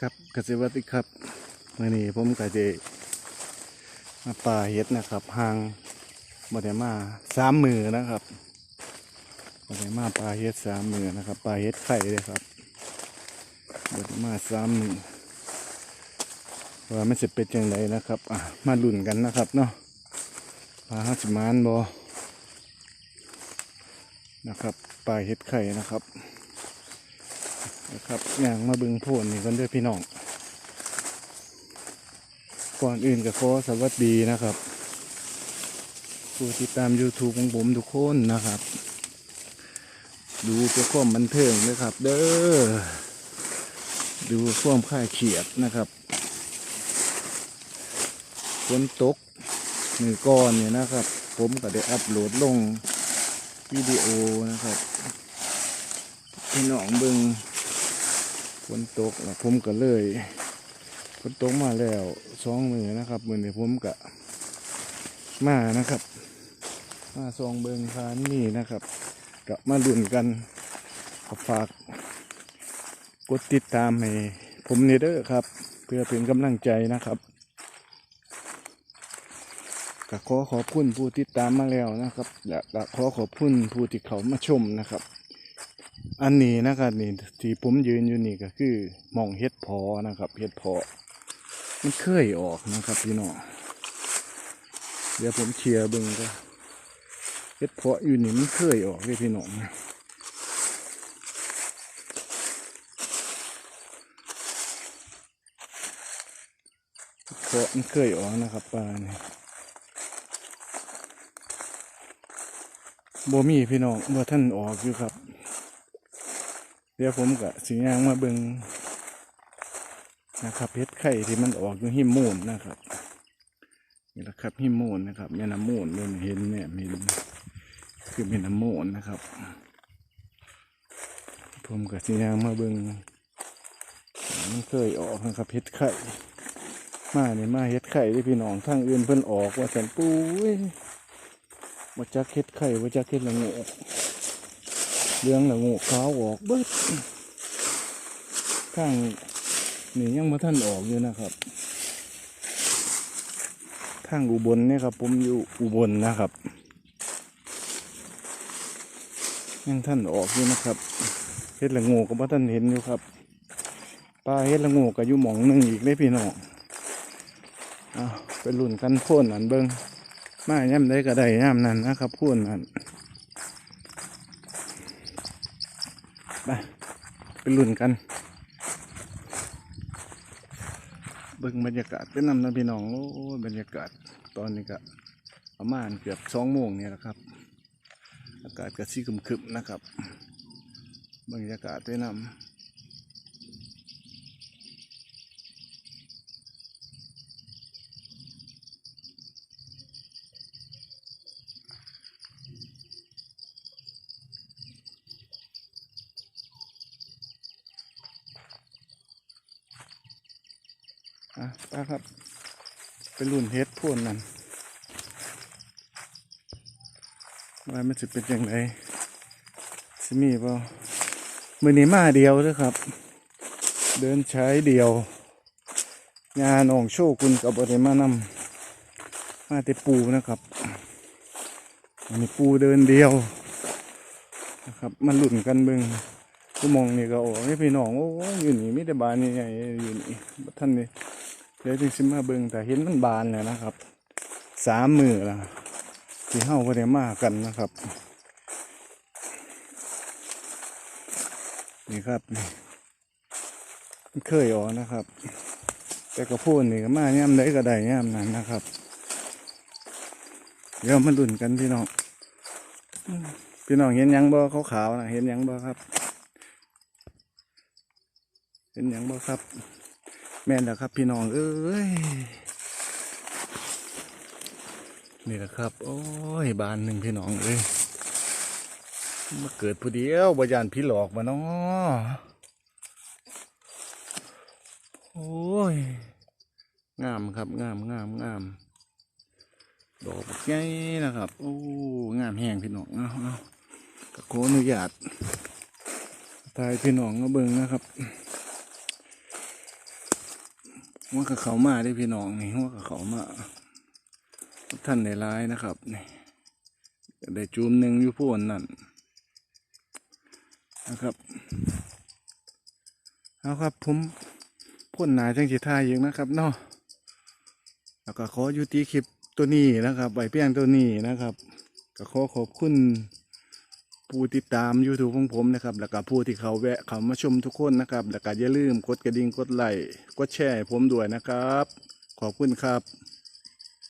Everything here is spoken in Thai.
ครับกสิวัติครับมื่อนี้ผมก็จะมาป่าเฮ็ดนะครับห่างบด้มาสามมือนะครับบด้มาป่าเฮ็ดสามมือนะครับป่าเฮ็ดไข่เลยครับบด้มาสามมือว่ามันจเป็นยังไงนะครับอะมาลุ้นกันนะครับเนาะปลาห้าสิบมานบอนะครับปลาเฮ็ดไข่นะครับ นะครับอย่างมาบึงโพนนี่กันด้วยพี่น้อง ก่อนอื่นก็ขอสวัสดีนะครับ ผู้ติดตาม YouTube ของผมทุกคนนะครับ ดูเพื่อความบันเทิงนะครับ เด้อ ดูความค่ายเขียดนะครับฝนตกมือก่อนเนี่ยนะครับ ผมก็ได้อัปโหลดลงวิดีโอนะครับพี่น้องเบิง ฝนตกแล้วผมก็เลยฝนตกมาแล้วสองมือนะครับมือนี้ผมก็มานะครับ มาซองเบิงคานนี่นะครับก็มาดุนกันก็ฝากกดติดตามให้ผมนี่เด้อครับ เพื่อเป็นกำลังใจนะครับก็ขอขอบคุณผู้ติดตามมาแล้วนะครับและก็ขอขอบคุณผู้ที่เขามาชมนะครับ อันนี้นะครับนี่ที่ผมยืนอยู่นี่ก็คือมองเฮ็ดพอนะครับเฮ็ดพอมันเคยออกนะครับพี่น้องเดี๋ยวผมเคลียร์บึงก็เฮ็ดเพาะอยู่นี่มันเคยออกเลยพี่น้องเฮ็ดเพาะมันเคยออกนะครับปลาเนี่ยบ่มีพี่น้องบ่ท่านออกอยู่ครับ เดี๋ยวผมกับสียางมาเบิงนะครับเพชรไข่ที่มันออกอยู่หิมมูนนะครับนี่แหละครับหิมมูนนะครับแม่น้ำมูนเริ่มเห็นเนี่ยมีคือแม่น้ำมูนนะครับ ผมกับสียางมาเบิงมันเคยออกนะครับเพชรไข่มาเนี่ยมาเฮ็ดไข่ที่พี่น้องทางอื่นเพิ่นออกว่าสันปุ้ยว่าจักเฮ็ดไข่ว่าจักเฮ็ดละโง เรื่องละโงูขาวออกเบิดข้างนี่ยังมาท่านออกอยู่นะครับข้างอุบลเนี่ยครับผมอยู่อุบลนะครับ ยังท่านออกอยู่นะครับเฮ็ดละงูก็บ่ท่านเห็นอยู่ครับปลาเฮ็ดละงูก็อยู่หมองหนึงอีกเลยพี่น้องเอาไปลุ่นกันพ่นอันเบิงมาย่ำได้ก็ได้ย่ำนั้นนะครับพ่นอัน ไปไปลุ้นกัน เบิ่งบรรยากาศเป็นนำนะพี่น้องโอ้บรรยากาศตอนนี้ก็ประมาณเกือบสองโมงเนี่ยแหละครับ อากาศก็ซีครึมๆนะครับ บรรยากาศเป็นนำ อะไปครับไปลุ้นเฮ็ดพ่นนั่นว่ามันจะเป็นยังไงสิมีเปล่ามือนี้มาเดียวเด้วยครับ เดินใช้เดียว งานองโชกุนกับบริมานำมาแต่ปูนะครับอันนี้ปูเดินเดียวนะครับ มันหลุ่นกันเบิง กูมองนี่ก็โอ้ยพี่น้องโอ้ยอยู่นี่มิตรบานใหญ่อยู่นี่ท่านนี่เดี๋ยวจึงสิมาเบิงแต่เห็นมันบานเลยนะครับสามมือละที่เฮาบ่ได้มากันนะครับ นี่ครับนี่มันเคยออกนะครับ แต่กระพูนนี่ก็มาย่ำได้ก็ได้ย่ำนั้นนะครับ เดี๋ยวมาดุนกันพี่น้องพี่น้องเห็นยังบ่ขาวๆนะเห็นยังบ่ครับ เห็นหยังบ่ครับ แม่นแล้วครับ พี่น้องเอ้ยนี่แหละครับ โอ้ยบานหนึ่งพี่น้องเอ้ยมาเกิดผู้เดียวบยานพี่หลอกมาเนาะโอ้ย งามครับ งามงามงามดอกบักใหญ่นะครับ โอ้ งามแห้งพี่น้องเอาเอาขออนุญาตตายพี่น้องก็เบิ่งนะครับ หัวกับเขามาได้พี่น้องนี่หัวกับเขามาท่านในร้ายนะครับนี่ได้จูมหนึ่งอยู่พูนนั่นนะครับเอาครับผมพ่นหนาจังสิทายอีกนะครับเนาะแล้วก็ขอยุติคลิปตัวนี้นะครับใบเพียงตัวนี้นะครับ ก็ขอขอบคุณ ผู้ติดตาม YouTube ของผมนะครับแล้วก็ผู้ที่เขาแวะเขามาชมทุกคนนะครับแล้วก็อย่าลืมกดกระดิ่งกดไลค์กดแชร์ให้ผมด้วยนะครับ ขอบคุณครับ